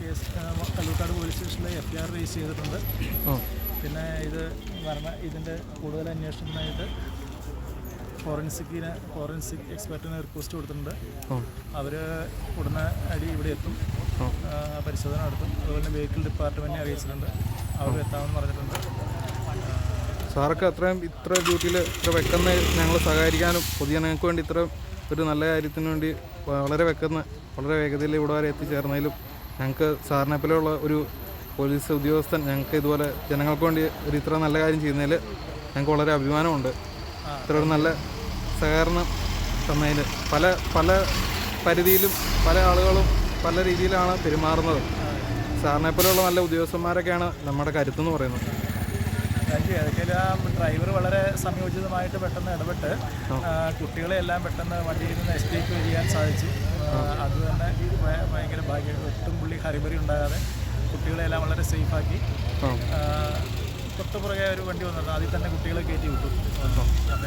Case Kallookkad Kalloorkkad police സ്റ്റേഷനിൽ F I R register ചെയ്തിട്ടുണ്ട്. പിന്നെ ഇത് മരണ ഇതിന്റെ കൂടുതൽ അന്വേഷണത്തിനായിട്ട് ഫോറൻസിക്കിന് ഫോറൻസിക് എക്സ്പെർട്ടിന് റിക്വസ്റ്റ് കൊടുത്തിട്ടുണ്ട്. അവർ ഉടനെ അടി ഇവിടെ എത്തും. പരിശോധന നടത്തും. അതുപോലെ തന്നെ വെഹിക്കിൾ ഡിപ്പാർട്ട്മെന്റിനെ അറിയിച്ചിട്ടുണ്ട്. അവർ എത്താമെന്ന് പറഞ്ഞിട്ടുണ്ട്. സാർക്ക് അത്രയും ഇത്ര ഡ്യൂട്ടിയിൽ ഇത്ര വെക്കുന്ന ഞങ്ങൾ സഹകരിക്കാനും പൊതുജനങ്ങൾക്ക് വേണ്ടി ഇത്ര ഒരു നല്ല കാര്യത്തിന് വേണ്ടി വളരെ വെക്കുന്ന വളരെ വേഗതയിൽ ഇവിടെ വരെ എത്തിച്ചേർന്നതിലും ഞങ്ങൾക്ക് സാറിനെ പോലെയുള്ള ഒരു പോലീസ് ഉദ്യോഗസ്ഥൻ ഞങ്ങൾക്ക് ഇതുപോലെ ജനങ്ങൾക്ക് വേണ്ടി ഒരു ഇത്ര നല്ല കാര്യം ചെയ്യുന്നതിൽ ഞങ്ങൾക്ക് വളരെ അഭിമാനമുണ്ട്. ഇത്ര ഒരു നല്ല സഹകരണം തന്നതിൽ പല പല പരിധിയിലും പല ആളുകളും പല രീതിയിലാണ് പെരുമാറുന്നത്. സാറിനെ പോലെയുള്ള നല്ല ഉദ്യോഗസ്ഥന്മാരൊക്കെയാണ് നമ്മുടെ കരുത്തെന്ന് പറയുന്നത്. ആ ഡ്രൈവർ വളരെ സംയോജിതമായിട്ട് പെട്ടെന്ന് ഇടപെട്ട് കുട്ടികളെ എല്ലാം പെട്ടെന്ന് വണ്ടിയിൽ നിന്ന് എസ്കേപ്പ് ചെയ്യാൻ സാധിച്ചു. അതുതന്നെ അത് തന്നെ ഭയ- ഭയങ്കര ഭാഗ്യം ഒട്ടും പുള്ളി ഹരിബറി ഉണ്ടാകാതെ കുട്ടികളെല്ലാം വളരെ സേഫാക്കി തൊട്ട് പുറകെ ഒരു വണ്ടി വന്നിരുന്നു അതിൽ തന്നെ കുട്ടികളെ കയറ്റി വിട്ടു. അപ്പോൾ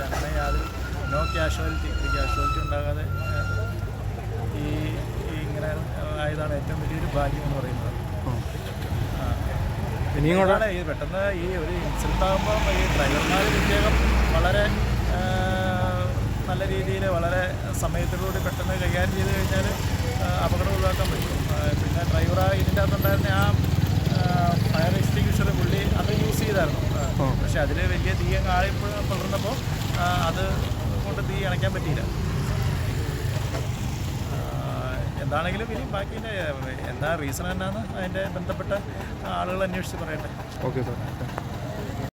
അങ്ങനെ യാതൊരു നോ ക്യാഷ്വാലിറ്റി ക്യാഷ്വാലിറ്റി ഉണ്ടാകാതെ ഈ ഇങ്ങനെ ആയതാണ് ഏറ്റവും വലിയൊരു ഭാഗ്യം എന്ന് പറയുന്നത്. ആ. ആ. ഇനിയും കൂടെ? അതാണ് ഈ പെട്ടെന്ന് ഈ ഒരു ഇൻസിഡന്റ് ആകുമ്പോൾ ഈ ഡ്രൈവർമാർ പ്രത്യേകം വളരെ നല്ല രീതിയിൽ വളരെ സമയത്തിലൂടെ പെട്ടെന്ന് കൈകാര്യം ചെയ്ത് കഴിഞ്ഞാൽ അപകടം ഒഴിവാക്കാൻ പറ്റും. പിന്നെ ഡ്രൈവർ ഇതിന്റെ അകത്തുണ്ടായിരുന്ന ആ ഫയർ എക്സ്റ്റിങ്ഷർ പുള്ളി അത് യൂസ് ചെയ്തായിരുന്നു. പക്ഷേ അതിൽ വലിയ തീ അങ്ങ് ആയപ്പോൾ പകർന്നപ്പോൾ അത് കൊണ്ട് തീ അണയ്ക്കാൻ പറ്റിയില്ല. എന്താണെങ്കിലും ഇനി ബാക്കിന്റെ എന്താ റീസൺ എന്നാന്ന് അതിന്റെ ബന്ധപ്പെട്ട ആളുകൾ അന്വേഷിച്ച് പറയട്ടെ ഓക്കെ സാർ.